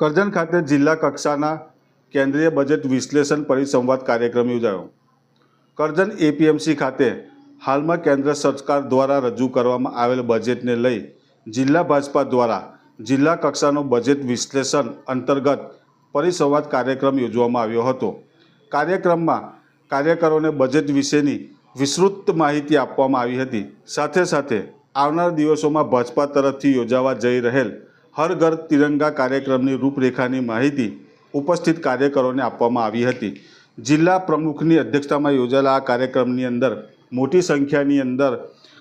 કરજણ ખાતે જિલ્લા કક્ષાના કેન્દ્રીય બજેટ વિશ્લેષણ પરિસંવાદ કાર્યક્રમ યોજાયો. કરજણ એપીએમસી ખાતે હાલમાં કેન્દ્ર સરકાર દ્વારા રજૂ કરવામાં આવેલ બજેટને લઈ જિલ્લા ભાજપા દ્વારા જિલ્લા કક્ષાનો બજેટ વિશ્લેષણ અંતર્ગત પરિસંવાદ કાર્યક્રમ યોજવામાં આવ્યો હતો. કાર્યક્રમમાં કાર્યકરોને બજેટ વિશેની વિસ્તૃત માહિતી આપવામાં આવી હતી. સાથે સાથે આવનાર દિવસોમાં ભાજપા તરફથી યોજાવા જઈ રહેલ હર ઘર તિરંગા કાર્યક્રમની રૂપરેખાની માહિતી ઉપસ્થિત કાર્યકરોને આપવામાં આવી હતી. જિલ્લા પ્રમુખની અધ્યક્ષતામાં યોજાયેલા આ કાર્યક્રમની અંદર મોટી સંખ્યાની અંદર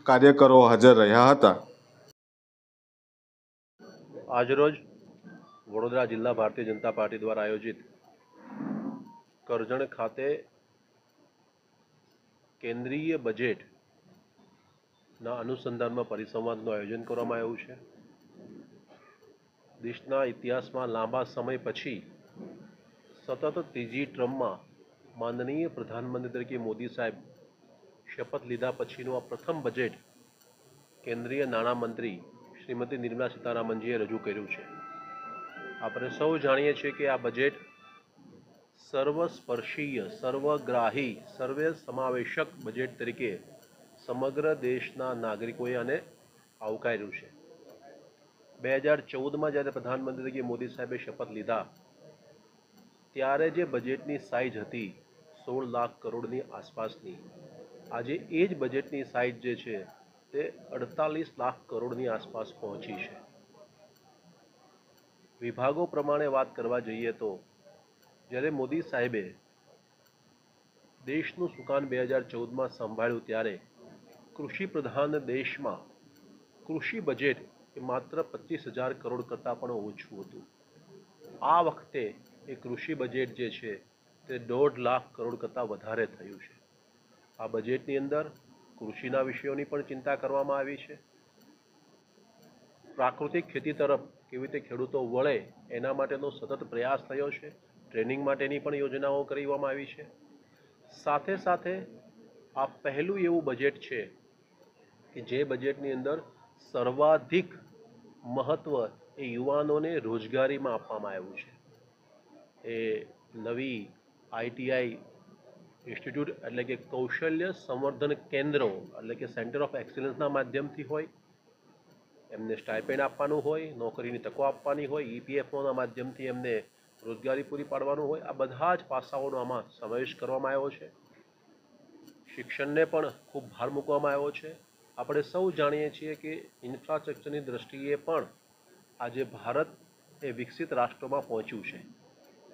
કાર્યકરો હાજર રહ્યા હતા. આજરોજ વડોદરા જિલ્લા ભારતીય જનતા પાર્ટી દ્વારા આયોજિત કરજણ ખાતે કેન્દ્રીય બજેટના અનુસંધાનમાં પરિસંવાદનું આયોજન કરવામાં આવ્યું છે. દેશના ઇતિહાસમાં લાંબા સમય પછી સતત ત્રીજી ટ્રમમાં માનનીય પ્રધાનમંત્રી તરીકે મોદી સાહેબ શપથ લીધા પછીનું આ પ્રથમ બજેટ કેન્દ્રીય નાણામંત્રી શ્રીમતી નિર્મલા સીતારામનજીએ રજૂ કર્યું છે. આપણે સૌ જાણીએ છીએ કે આ બજેટ સર્વસ્પર્શીય, સર્વગ્રાહી સર્વે સમાવેશક બજેટ તરીકે સમગ્ર દેશના નાગરિકોએ આને આવકાર્યું છે. બે હજાર ચૌદમાં જ્યારે પ્રધાનમંત્રી તરીકે મોદી સાહેબે શપથ લીધા, ત્યારે જે બજેટની સાઇઝ હતી સોળ લાખ કરોડની આસપાસની, આજે એ જ બજેટની સાઇઝ જે છે, તે અડતાલીસ લાખ કરોડની આસપાસ પહોંચી છે. વિભાગો પ્રમાણે વાત કરવા જઈએ તો, જ્યારે મોદી સાહેબે દેશનું સુકાન બે હજાર ચૌદમાં સંભાળ્યું, ત્યારે કૃષિ પ્રધાન દેશમાં કૃષિ બજેટ એ માત્ર પચીસ હજાર કરોડ કરતાં પણ ઓછું હતું. આ વખતે એ કૃષિ બજેટ જે છે, તે દોઢ લાખ કરોડ કરતાં વધારે થયું છે. આ બજેટની અંદર કૃષિના વિષયોની પણ ચિંતા કરવામાં આવી છે. પ્રાકૃતિક ખેતી તરફ કેવી રીતે ખેડૂતો વળે, એના માટેનો સતત પ્રયાસ થયો છે. ટ્રેનિંગ માટેની પણ યોજનાઓ કરવામાં આવી છે. સાથે સાથે આ પહેલું એવું બજેટ છે કે જે બજેટની અંદર સર્વાધિક મહત્ત્વ એ યુવાનોને રોજગારીમાં આપવામાં આવ્યું છે. એ નવી આઈટીઆઈ ઇન્સ્ટિટ્યૂટ એટલે કે કૌશલ્ય સંવર્ધન કેન્દ્રો એટલે કે સેન્ટર ઓફ એક્સલન્સના માધ્યમથી હોય, એમને સ્ટાઇપેન્ડ આપવાનું હોય, નોકરીની તકો આપવાની હોય ઈપીએફઓના માધ્યમથી એમને રોજગારી પૂરી પાડવાનું હોય, આ બધા જ પાસાઓનો આમાં સમાવેશ કરવામાં આવ્યો છે. શિક્ષણને પણ ખૂબ ભાર મૂકવામાં આવ્યો છે. આપણે સૌ જાણીએ છીએ કે ઇન્ફ્રાસ્ટ્રક્ચરની દ્રષ્ટિએ પણ આજે ભારત એ વિકસિત રાષ્ટ્રોમાં પહોંચ્યું છે.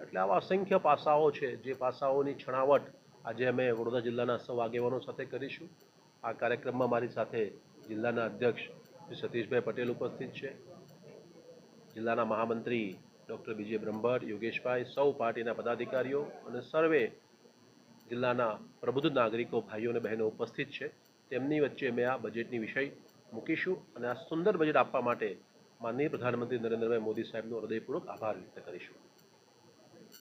એટલે આવા અસંખ્ય પાસાઓ છે, જે પાસાઓની છણાવટ આજે અમે વડોદરા જિલ્લાના સૌ આગેવાનો સાથે કરીશું. આ કાર્યક્રમમાં મારી સાથે જિલ્લાના અધ્યક્ષ શ્રી સતીશભાઈ પટેલ ઉપસ્થિત છે. જિલ્લાના મહામંત્રી ડૉક્ટર બીજે બ્રહ્મભટ્ટ, યોગેશભાઈ, સૌ પાર્ટીના પદાધિકારીઓ અને સર્વે જિલ્લાના પ્રબુદ્ધ નાગરિકો, ભાઈઓ અને બહેનો ઉપસ્થિત છે. તેમની વચ્ચે મેં આ બજેટની વિષય મૂકીશું અને આ સુંદર બજેટ આપવા માટે માનનીય પ્રધાનમંત્રી નરેન્દ્રભાઈ મોદી સાહેબનો હૃદયપૂર્વક આભાર વ્યક્ત કરીશું.